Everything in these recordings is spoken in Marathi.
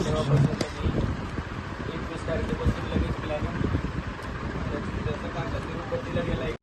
तेव्हापासून त्यांनी एकवीस तारखेपासून लगेच प्लॅनिंग त्याचं त्याचं काम तिरुपतीला गेला या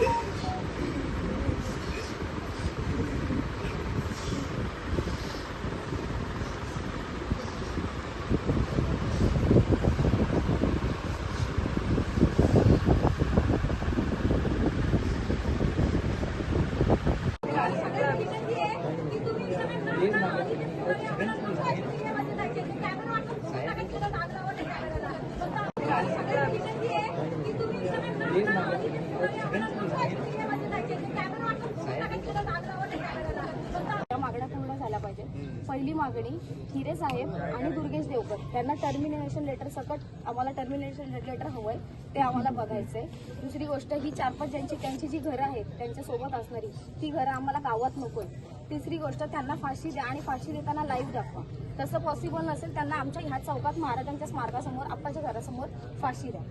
पाहिजे. पहिली मागणी हिरे साहेब आणि दुर्गेश देवकर. त्यांना टर्मिनेशन लेटर सकट आम्हाला टर्मिनेशन लेटर हवंय ते आम्हाला बघायचंय. दुसरी गोष्ट ही चार पाच ज्यांची त्यांची जी घरं आहेत त्यांच्यासोबत असणारी ती घरं आम्हाला गावात नकोय. तिसरी गोष्ट त्यांना फाशी द्या आणि फाशी देताना लाईव्ह दाखवा. तसं पॉसिबल नसेल त्यांना आमच्या ह्या चौकात महाराजांच्या स्मारकासमोर आप्पाच्या घरासमोर फाशी द्या.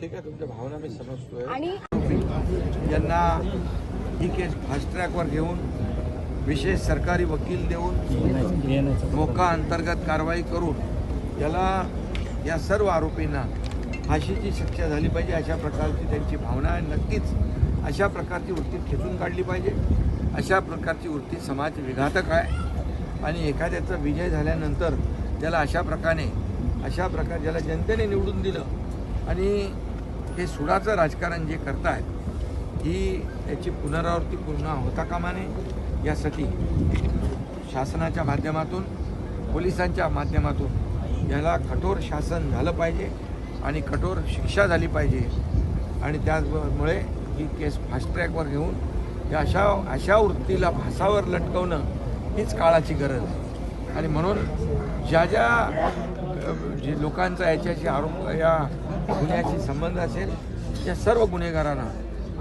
ठीक आहे तुमच्या भावना मी समजतोय. आणि यांना ही केस फास्ट ट्रॅकवर घेऊन विशेष सरकारी वकील देऊन मोका अंतर्गत कारवाई करून याला या सर्व आरोपींना फाशीची शिक्षा झाली पाहिजे अशा प्रकारची त्यांची भावना आहे. नक्कीच अशा प्रकारची वृत्ती खेचून काढली पाहिजे. अशा प्रकारची वृत्ती समाज विघातक आहे. आणि एखाद्याचा विजय झाल्यानंतर त्याला अशा प्रकारे अशा प्रकारे ज्याला जनतेने निवडून दिलं. आणि हे सुडाचं राजकारण जे करतायत ही याची पुनरावृत्ती पूर्ण होता कामा नये यासाठी शासनाच्या माध्यमातून पोलिसांच्या माध्यमातून याला कठोर शासन झालं पाहिजे आणि कठोर शिक्षा झाली पाहिजे. आणि त्याचमुळे ही केस फास्ट ट्रॅकवर घेऊन या अशा अशा वृत्तीला फासावर लटकवणं हीच काळाची गरज आहे. आणि म्हणून ज्या ज्या जे लोकांचा याच्याशी आरोप या गुन्ह्याशी संबंध असेल त्या सर्व गुन्हेगारांना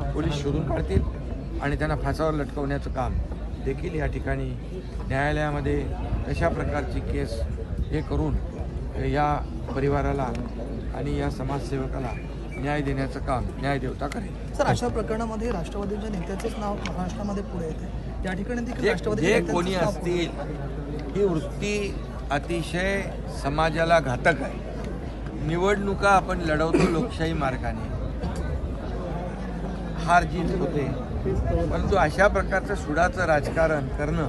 पोलीस शोधून काढतील आणि त्यांना फासावर लटकवण्याचं काम देखील या ठिकाणी न्यायालयामध्ये तशा प्रकारची केस हे करून या परिवाराला आणि या समाजसेवकाला न्याय देण्याचं काम न्यायदेवता करेल. सर अशा प्रकरणामध्ये राष्ट्रवादीच्या नेत्याचेच नाव महाराष्ट्रामध्ये पुढे येते. या ठिकाणी नेत्याचंच कोणी असतील ही वृत्ती अतिशय समाजाला घातक आहे. निवडणुका आपण लढवतो लोकशाही मार्गाने. हार जीत होते. परंतु अशा प्रकारचं सुडाचं राजकारण करणं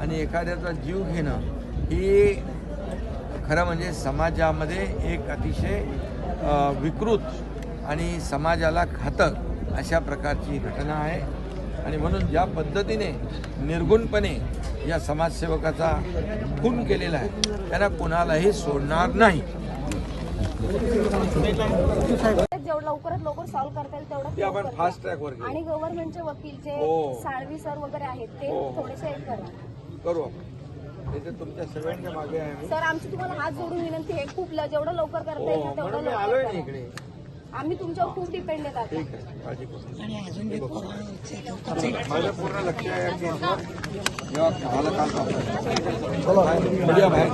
आणि एखाद्याचा जीव घेणं ही खरं म्हणजे समाजामध्ये एक अतिशय विकृत आणि समाजाला घातक अशा प्रकारची घटना आहे. आणि म्हणून ज्या पद्धतीने निर्गुणपणे या समाजसेवकाचा खून केलेला आहे त्यांना कोणालाही सोडणार नाही. जेवढं लवकरात लवकर सॉल्व्ह करता येईल तेवढं ते आपण लवकर फास्ट करा. ट्रॅकवर घेऊ. आणि गव्हर्नमेंटचे वकील जे हो. साळवी सर वगैरे आहेत ते हो. थोडेसे हे करा. करू आपण. तुमच्या सगळ्यांच्या मागे आहे आम्ही. सर आमची तुम्हाला हात जोडून विनंती आहे खूप ल- जेवढं लवकर करता येईल हो ना तेवढं म्हणून मी लवकर आलोय ना करा. इकडे. आम्ही तुमच्यावर खूप डिपेंड आहेत आता ठीक आहे काळजी करू माझं पूर्ण लक्ष आहे या केसवर जेव्हा झालं काल मीडिया बाहेर